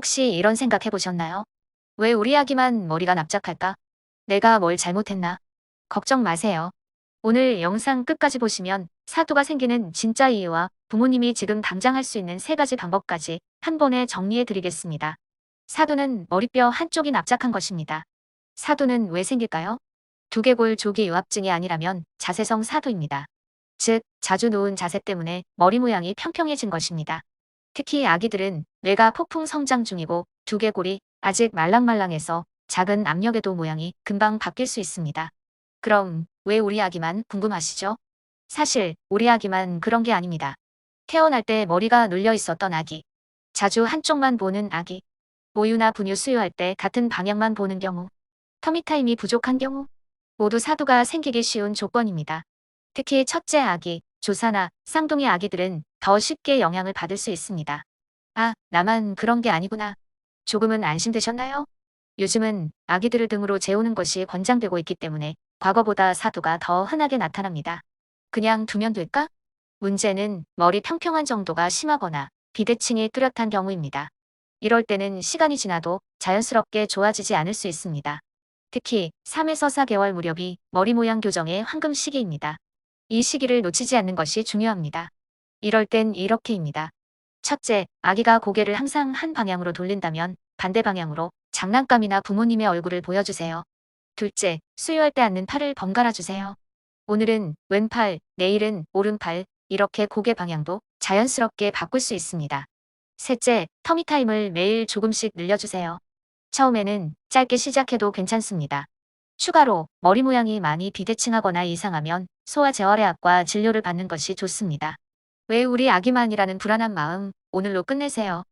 혹시 이런 생각 해보셨나요? 왜 우리 아기만 머리가 납작할까? 내가 뭘 잘못했나? 걱정 마세요. 오늘 영상 끝까지 보시면 사두가 생기는 진짜 이유와 부모님이 지금 당장 할 수 있는 세 가지 방법까지 한 번에 정리해 드리겠습니다. 사두는 머리뼈 한쪽이 납작한 것입니다. 사두는 왜 생길까요? 두개골 조기 유합증이 아니라면 자세성 사두입니다. 즉, 자주 누운 자세 때문에 머리 모양이 평평해진 것입니다. 특히 아기들은 뇌가 폭풍 성장 중이고 두개골이 아직 말랑말랑해서 작은 압력에도 모양이 금방 바뀔 수 있습니다. 그럼 왜 우리 아기만 궁금하시죠? 사실 우리 아기만 그런 게 아닙니다. 태어날 때 머리가 눌려 있었던 아기, 자주 한쪽만 보는 아기, 모유나 분유 수유할 때 같은 방향만 보는 경우, 터미타임이 부족한 경우, 모두 사두가 생기기 쉬운 조건입니다. 특히 첫째 아기, 조사나 쌍둥이 아기들은 더 쉽게 영향을 받을 수 있습니다. 아, 나만 그런 게 아니구나. 조금은 안심되셨나요? 요즘은 아기들을 등으로 재우는 것이 권장되고 있기 때문에 과거보다 사두가 더 흔하게 나타납니다. 그냥 두면 될까? 문제는 머리 평평한 정도가 심하거나 비대칭이 뚜렷한 경우입니다. 이럴 때는 시간이 지나도 자연스럽게 좋아지지 않을 수 있습니다. 특히 3에서 4개월 무렵이 머리 모양 교정의 황금 시기입니다. 이 시기를 놓치지 않는 것이 중요합니다. 이럴 땐 이렇게입니다. 첫째, 아기가 고개를 항상 한 방향으로 돌린다면 반대 방향으로 장난감이나 부모님의 얼굴을 보여주세요. 둘째, 수유할 때 앉는 팔을 번갈아 주세요. 오늘은 왼팔, 내일은 오른팔, 이렇게 고개 방향도 자연스럽게 바꿀 수 있습니다. 셋째, 터미타임을 매일 조금씩 늘려주세요. 처음에는 짧게 시작해도 괜찮습니다. 추가로 머리 모양이 많이 비대칭하거나 이상하면 소아 재활의학과 진료를 받는 것이 좋습니다. 왜 우리 아기만이라는 불안한 마음 오늘로 끝내세요.